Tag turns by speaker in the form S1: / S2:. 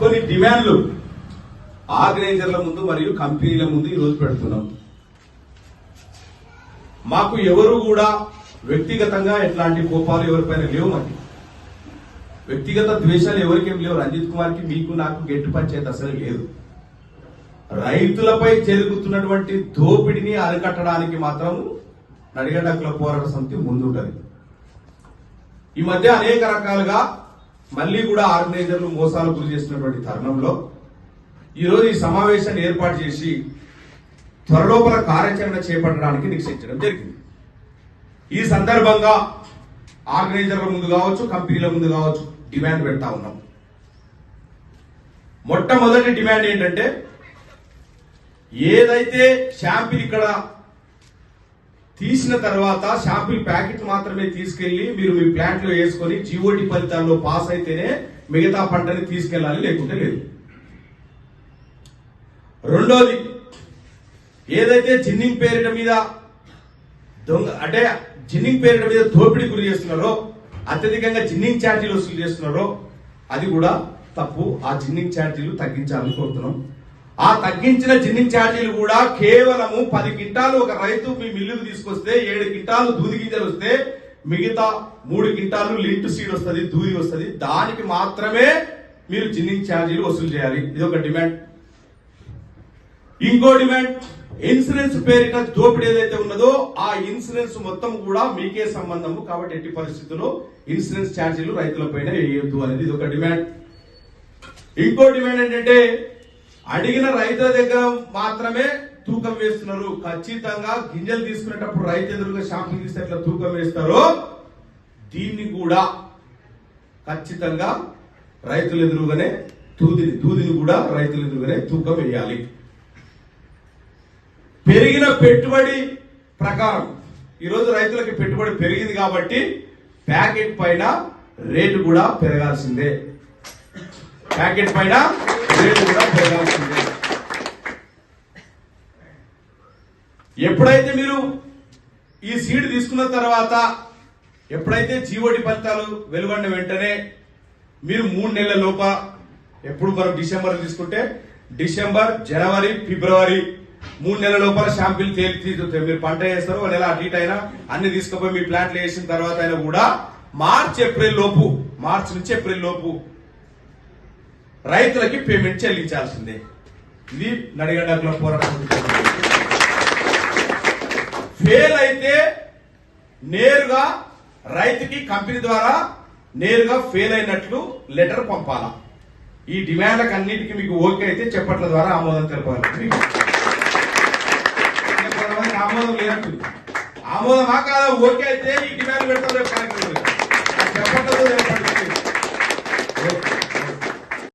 S1: కొన్ని డిమాండ్లు. ఆర్గనైజర్ల ముందు మరియు కంపెనీల ముందు ఈరోజు పెడుతున్నాం. మాకు ఎవరు కూడా వ్యక్తిగతంగా ఎట్లాంటి కోపాలు ఎవరిపైన లేవు మరి వ్యక్తిగత ద్వేషాలు ఎవరికేం లేవు. రంజిత్ కుమార్కి మీకు నాకు గెట్టు పంచాయతీ అసలు లేదు. రైతులపై జరుగుతున్నటువంటి దోపిడిని అరికట్టడానికి మాత్రం నడిగడ్డకుల పోరాట సమితి ముందుంటది. ఈ మధ్య అనేక రకాలుగా మళ్ళీ కూడా ఆర్గనైజర్లు మోసాలు గురి చేసినటువంటి తరుణంలో ఈరోజు ఈ సమావేశాన్ని ఏర్పాటు చేసి త్వరలోపల కార్యాచరణ చేపట్టడానికి నిశ్చయించడం జరిగింది. ఈ సందర్భంగా ఆర్గనైజర్ల ముందు కావచ్చు కంపెనీల ముందు కావచ్చు డిమాండ్ పెడతా ఉన్నాం. మొట్టమొదటి డిమాండ్ ఏంటంటే ఏదైతే షాంపిల్ ఇక్కడ తీసిన తర్వాత షాంపిల్ ప్యాకెట్ మాత్రమే తీసుకెళ్ళి మీరు మీ ప్లాంట్లో వేసుకొని జీఓటి ఫలితాల్లో పాస్ అయితేనే మిగతా పంటని తీసుకెళ్ళాలి లేకుంటే లేదు. రెండోది ఏదైతే జిన్నింగ్ పేరిట మీద దొంగ అంటే జిన్నింగ్ పేరిట మీద దోపిడీ గురి చేస్తున్నారో అత్యధికంగా జిన్నింగ్ ఛార్జీలు వసూలు చేస్తున్నారో అది కూడా తప్పు. ఆ జిన్నింగ్ ఛార్జీలు తగ్గించాలని కోరుతున్నాం. ఆ తగ్గించిన జిన్నింగ్ ఛార్జీలు కూడా కేవలము పది కింటాలు ఒక రైతు మీ మిల్లుకు తీసుకొస్తే ఏడు క్వింటాలు దూది గింజలు వస్తే మిగతా మూడు కింటాలు లింట్ సీడ్ వస్తుంది దూది వస్తుంది. దానికి మాత్రమే మీరు జిన్నింగ్ ఛార్జీలు వసూలు చేయాలి. ఇది ఒక డిమాండ్. ఇంకో డిమాండ్ ఇన్సూరెన్స్ పేరిట దోపిడీ ఏదైతే ఉన్నదో ఆ ఇన్సూరెన్స్ మొత్తం కూడా మీకే సంబంధము కాబట్టి ఎట్టి పరిస్థితుల్లో ఇన్సూరెన్స్ ఛార్జీలు రైతులపైన వేయొద్దు అనేది ఇది ఒక డిమాండ్. ఇంకో డిమాండ్ ఏంటంటే అడిగిన రైతుల దగ్గర మాత్రమే తూకం వేస్తున్నారు. ఖచ్చితంగా గింజలు తీసుకునేటప్పుడు రైతు ఎదురుగా షాంపింగ్ ఇస్తే ఎట్లా తూకం వేస్తారో దీన్ని కూడా ఖచ్చితంగా రైతులు ఎదురుగానే దూదిని దూదిని కూడా రైతులు ఎదురుగానే తూకం వేయాలి. పెరిగిన పెట్టుబడి ప్రకారం ఈరోజు రైతులకి పెట్టుబడి పెరిగింది కాబట్టి ప్యాకెట్ పైన రేటు కూడా పెరగాల్సిందే. ప్యాకెట్ పైన రేటు కూడా పెరగాల్సిందే ఎప్పుడైతే మీరు ఈ సీడ్ తీసుకున్న తర్వాత ఎప్పుడైతే జీవోటి ఫలితాలు వెలువడిన వెంటనే మీరు మూడు నెలల లోప ఎప్పుడు మనం డిసెంబర్ తీసుకుంటే డిసెంబర్ జనవరి ఫిబ్రవరి మూడు నెలల లోపల షాంపిల్ తేలి మీరు పంట వేస్తారు నెల అటు ఇటు అయినా అన్ని తీసుకుపోయి మీ ప్లాంట్లు వేసిన తర్వాత అయినా కూడా మార్చ్ ఏప్రిల్ లోపు మార్చ్ నుంచి ఏప్రిల్ లోపు రైతులకి పేమెంట్ చెల్లించాల్సిందే. ఇది నడిగడ్డకుల పోరాటం ఫెయిల్ అయితే నేరుగా రైతుకి కంపెనీ ద్వారా నేరుగా ఫెయిల్ అయినట్లు లెటర్ పంపాలా. ఈ డిమాండ్లకు అన్నిటికీ మీకు ఓకే అయితే చెప్పట్ల ద్వారా ఆమోదం తెలపాలి. ఇంకా ఆమోదం లేనట్టు ఆమోదమా కాదా? ఓకే అయితే ఈ డిమాండ్ పెడతారు రేపు కార్యక్రమం